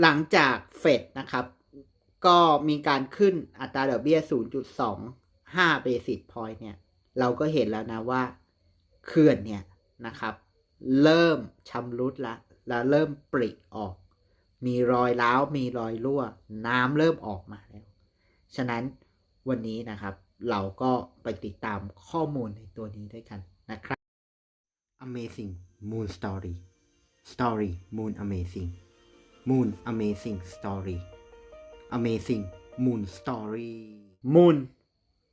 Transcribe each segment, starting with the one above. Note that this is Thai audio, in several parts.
หลังจากเฟดนะครับ ก็มีการขึ้นอัตราดอกเบี้ย 0.25เบสิสพอยต์เนี่ย เราก็เห็นแล้วนะว่าเขื่อนเนี่ยนะครับ เริ่มชำรุดละ แล้วเริ่มปริออก มีรอยร้าว มีรอยรั่ว น้ำเริ่มออกมาแล้ว ฉะนั้นวันนี้นะครับ เราก็ไปติดตามข้อมูลในตัวนี้ด้วยกันนะครับ Amazing Moon Story Story Moon Amazing Moon Amazing Story Amazing Moon Story Moon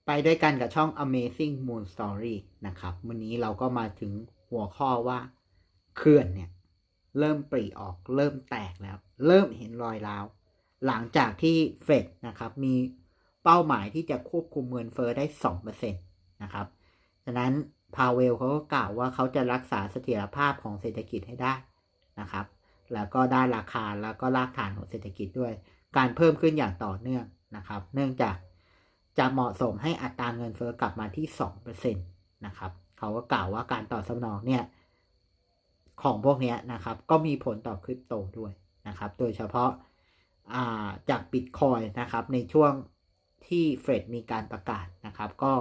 ไปด้วยกันกับช่อง Amazing Moon Story นะครับ วันนี้เราก็มาถึงหัวข้อว่าเขื่อนเนี่ยเริ่มปริออกเริ่มแตกแล้ว เริ่มเห็นรอยร้าว หลังจากที่เฟดนะครับมีเป้าหมายที่จะควบคุมเงินเฟอ้อได้ 2%นะครับฉะนั้นพาเวลเขาก็กล่าวว่าเขาจะรักษาเสถียรภาพของเศรษฐกิจให้ได้นะครับ แล้วก็ด้านราคาแล้วก็รากฐานของเศรษฐกิจด้วย การเพิ่มขึ้นอย่างต่อเนื่องนะครับ เนื่องจากจะเหมาะสมให้อัตราเงินเฟอ้อกลับมาที่2%นะครับเขาก็กล่าวว่าการตอบสนองเนี่ยของพวกนี้นะครับ ก็มีผลต่อคริปโตด้วยนะครับ โดยเฉพาะจากบิตคอยนะครับ ในช่วงที่เฟดมีการประกาศนะครับ ก็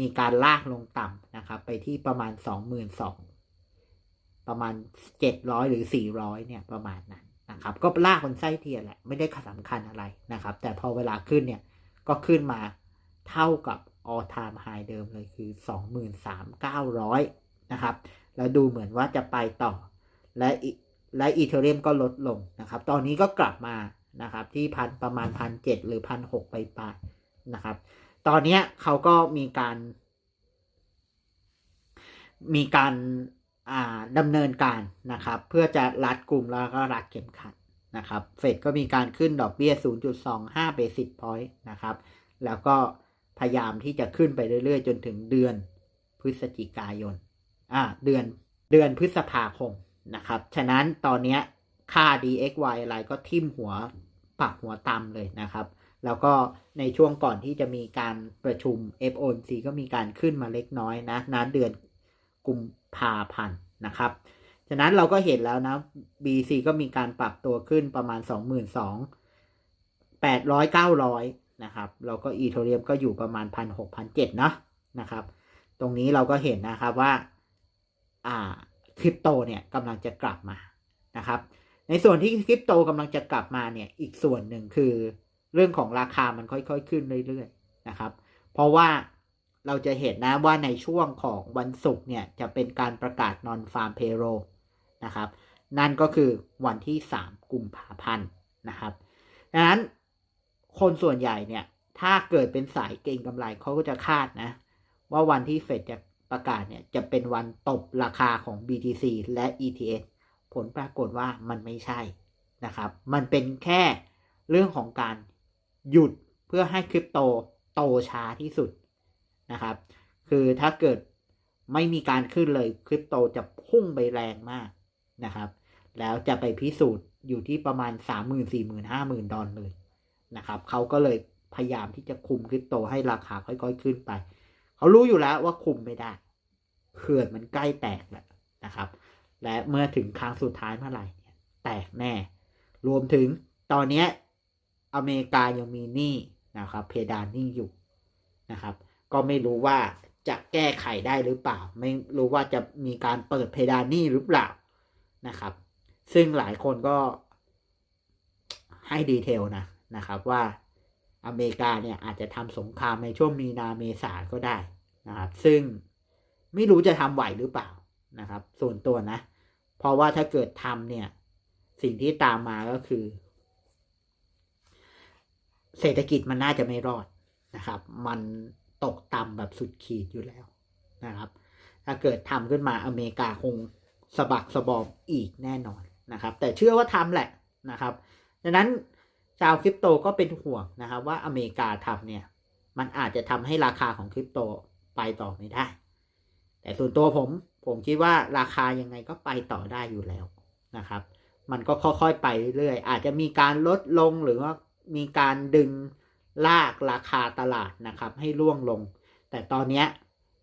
มีการลากลงต่ำนะครับ ไปที่ประมาณ 22,000 ประมาณ 700 หรือ 400 เนี่ยประมาณนั้นนะครับ ก็ลากบนไส้เทียนแหละ ไม่ได้สำคัญอะไรนะครับ แต่พอเวลาขึ้นเนี่ยก็ขึ้นมาเท่ากับ all time high เดิมเลยคือ 23,900 นะครับ แล้วดูเหมือนว่าจะไปต่อ และและอีเทเรียมก็ลดลงนะครับ ตอนนี้ก็กลับมานะครับ ที่พันประมาณพันเจ็ดหรือพันหกไปปลายนะครับ ตอนนี้เขาก็มีการ มีการ ดำเนินการนะครับ เพื่อจะรัดกลุ่มแล้วก็รัดเข็มขัดนะครับ เฟดก็มีการขึ้นดอกเบี้ย 0.25เบสิสพอยต์นะครับ แล้วก็พยายามที่จะขึ้นไปเรื่อยๆ จนถึงเดือนพฤศจิกายน อ่า เดือน เดือนพฤษภาคมนะครับ ฉะนั้นตอนนี้ค่า DXY อะไรก็ทิ่มหัวปักหัวต่ำเลยนะครับ แล้วก็ในช่วงก่อนที่จะมีการประชุม FOMC ก็มีการขึ้นมาเล็กน้อยนะนั้นเดือน กุมภาพันธ์นะครับฉะนั้นเราก็เห็นแล้วนะ BC ก็มีการปรับตัวขึ้นประมาณ 22,800 900 นะครับแล้วก็อีโทเรียมก็อยู่ประมาณ 1,600 1,700เนาะนะครับ ตรงนี้เราก็เห็นนะครับว่าอ่าคริปโตเนี่ยกำลังจะกลับมานะครับ ในส่วนที่คริปโตกำลังจะกลับมาเนี่ยอีกส่วนหนึ่งคือเรื่องของราคามันค่อยๆขึ้นเรื่อยๆนะครับ เพราะว่า เราจะเห็นนะว่าในช่วงของวันศุกร์เนี่ยจะเป็นการประกาศ non farm payroll นะครับ นั่นก็คือวันที่ 3 กุมภาพันธ์นะครับดังนั้นคนส่วนใหญ่เนี่ย ถ้าเกิดเป็นสายเก่งกำไรเขาก็จะคาดนะ ว่าวันที่เฟดจะประกาศเนี่ยจะเป็นวันตบราคาของ BTC และ ETH ผลปรากฏว่ามันไม่ใช่นะครับ มันเป็นแค่เรื่องของการหยุดเพื่อให้คริปโตโตช้าที่สุด นะครับ คือถ้าเกิดไม่มีการขึ้นเลยคริปโตจะพุ่งไปแรงมากนะครับ แล้วจะไปพิสูจน์อยู่ที่ประมาณ 3 0 0 0 0 4 0 0 0 0 5 0,000 ดอลเลยนะครับเขาก็เลยพยายามที่จะคุมคริปโตให้ราคาค่อยๆขึ้นไป เขารู้อยู่แล้วว่าคุมไม่ได้เขื่อนมันใกล้แตกแล้วนะครับ และเมื่อถึงครั้งสุดท้ายเมื่อไหร่แตกแน่ รวมถึงตอนนี้อเมริกายังมีหนี้นะครับ เพดานหนี้อยู่นะครับ ก็ไม่รู้ว่าจะแก้ไขได้หรือเปล่า ไม่รู้ว่าจะมีการเปิดเพดานหนี้หรือเปล่านะครับ ซึ่งหลายคนก็ให้ดีเทลนะนะครับว่าอเมริกาเนี่ยอาจจะทำสงครามในช่วงมีนาเมษาก็ได้นะครับ ซึ่งไม่รู้จะทำไหวหรือเปล่านะครับ ส่วนตัวนะ เพราะว่าถ้าเกิดทำเนี่ย สิ่งที่ตามมาก็คือ เศรษฐกิจมันน่าจะไม่รอดนะครับ มัน ตกต่ำแบบสุดขีดอยู่แล้วนะครับ ถ้าเกิดทำขึ้นมาอเมริกาคงสะบักสะบอมอีกแน่นอนนะครับ แต่เชื่อว่าทำแหละนะครับดังนั้นชาวคริปโตก็เป็นห่วงนะครับว่าอเมริกาทำเนี่ย มันอาจจะทำให้ราคาของคริปโตไปต่อไม่ได้ แต่ส่วนตัวผมผมคิดว่าราคายังไงก็ไปต่อได้อยู่แล้วนะครับ มันก็ค่อยๆไปเรื่อยอาจจะมีการลดลงหรือว่ามีการดึง ลากราคาตลาดนะครับ ให้ร่วงลง แต่ตอนนี้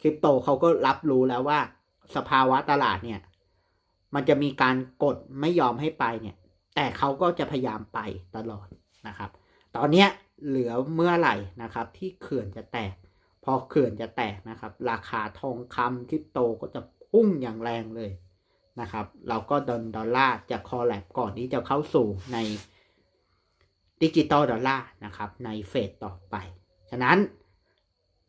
คริปโตเขาก็รับรู้แล้วว่า สภาวะตลาดเนี่ย มันจะมีการกดไม่ยอมให้ไปเนี่ย แต่เขาก็จะพยายามไปตลอดนะครับ ตอนเนี้ยเหลือเมื่อไหร่นะครับ ที่เขื่อนจะแตก พอเขื่อนจะแตกนะครับ ราคาทองคำคริปโตก็จะพุ่งอย่างแรงเลยนะครับ เราก็ดอลลาร์จะคอแลบก่อนที่จะเข้าสู่ใน ดิจิตอลดอลลาร์นะครับในเฟสต่อไป ฉะนั้น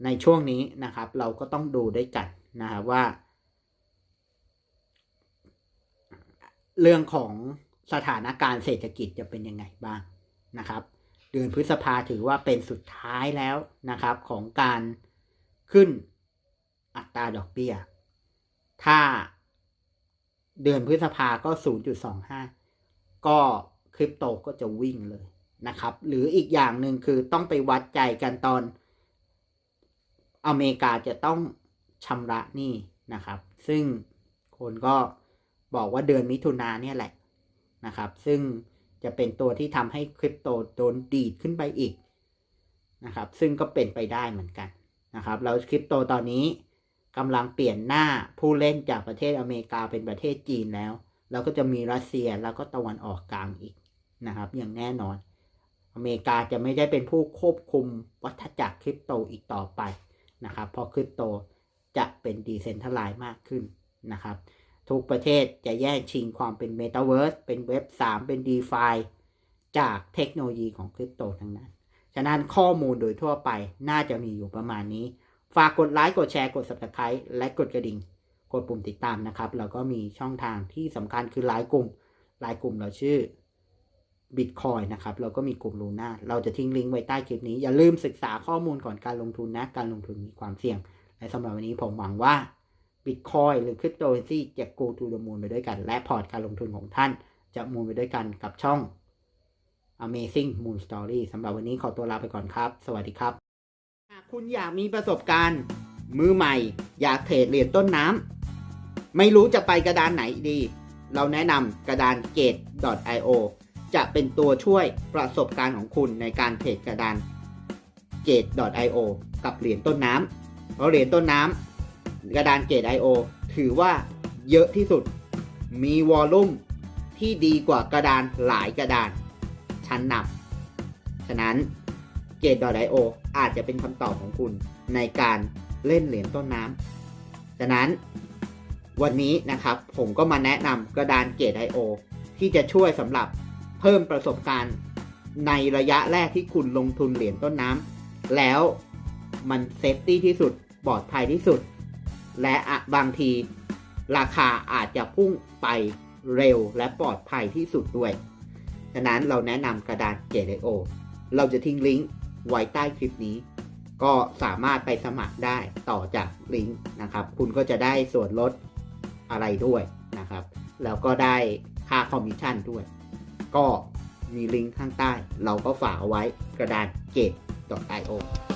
ในช่วงนี้นะครับเราก็ต้องดูด้วยกันนะครับว่า เรื่องของสถานการณ์เศรษฐกิจจะเป็นยังไงบ้างนะครับ เดือนพฤษภาถือว่าเป็นสุดท้ายแล้วนะครับของการขึ้นอัตราดอกเบี้ย ถ้าเดือนพฤษภาก็ 0.25 ก็คริปโตก็จะวิ่งเลย นะครับ หรืออีกอย่างหนึ่งคือต้องไปวัดใจกันตอนอเมริกาจะต้องชำระหนี้นะครับ ซึ่งคนก็บอกว่าเดือนมิถุนาเนี่ยแหละนะครับ ซึ่งจะเป็นตัวที่ทำให้คริปโตโดนดีดขึ้นไปอีกนะครับ ซึ่งก็เป็นไปได้เหมือนกันนะครับแล้วคริปโตตอนนี้กำลังเปลี่ยนหน้าผู้เล่นจากประเทศอเมริกาเป็นประเทศจีนแล้ว แล้วก็จะมีรัสเซียแล้วก็ตะวันออกกลางอีกนะครับ อย่างแน่นอน อเมริกาจะไม่ได้เป็นผู้ควบคุมวัฏจักรคริปโตอีกต่อไปนะครับเพราะคริปโตจะเป็นดีเซนทัลไลซ์มากขึ้นนะครับ ทุกประเทศจะแย่งชิงความเป็นเมตาเวิร์สเป็นเว็บ 3 เป็น d e f าจากเทคโนโลยีของคริปโตทั้งนั้น ฉะนั้นข้อมูลโดยทั่วไปน่าจะมีอยู่ประมาณนี้ ฝากกดไลค์กดแชร์กด subscribe และกดกระดิ่ง กดปุ่มติดตามนะครับแล้วก็มีช่องทางที่สำคัญคือไลน์กลุ่มไลน์กลุ่มเราชื่อ Bitcoin นะครับ เราก็มีกลุ่มลูน่าเราจะทิ้งลิงก์ไว้ใต้คลิปนี้ อย่าลืมศึกษาข้อมูลก่อนการลงทุนนะ การลงทุนมีความเสี่ยง และสำหรับวันนี้ผมหวังว่า Bitcoin หรือ Cryptocurrency จะ go to the moon ไปด้วยกัน และพอร์ตการลงทุนของท่าน จะมูนไปด้วยกันกับช่อง Amazing Moon Story สำหรับวันนี้ขอตัวลาไปก่อนครับ สวัสดีครับ หากคุณอยากมีประสบการณ์ มือใหม่ อยากเทรดเหรียญต้นน้ำไม่รู้จะไปกระดานไหนดี เราแนะนำกระดาน Gate.io จะเป็นตัวช่วยประสบการณ์ของคุณในการเทรดกระดาน Gate.io กับเหรียญต้นน้ำเพราะเหรียญต้นน้ำกระดาน Gate.io ถือว่าเยอะที่สุด มีวอลลุ่มที่ดีกว่ากระดานหลายกระดาน ชั้นนำฉะนั้น Gate.io อาจจะเป็นคำตอบของคุณในการเล่นเหรียญต้นน้ำฉะนั้นวันนี้นะครับผมก็มาแนะนำกระดาน Gate.io ที่จะช่วยสำหรับ เพิ่มประสบการณ์ในระยะแรกที่คุณลงทุนเหรียญต้นน้ำแล้วมันเซฟตี้ที่สุดปลอดภัยที่สุด และบางทีราคาอาจจะพุ่งไปเร็วและปลอดภัยที่สุดด้วย ฉะนั้นเราแนะนำกระดาน Gate.io เราจะทิ้งลิงก์ไว้ใต้คลิปนี้ ก็สามารถไปสมัครได้ต่อจากลิงก์นะครับ คุณก็จะได้ส่วนลดอะไรด้วยนะครับ แล้วก็ได้ค่าคอมมิชชั่นด้วย ก็มีลิงก์ข้างใต้ เราก็ฝากเอาไว้กระดานเกต .io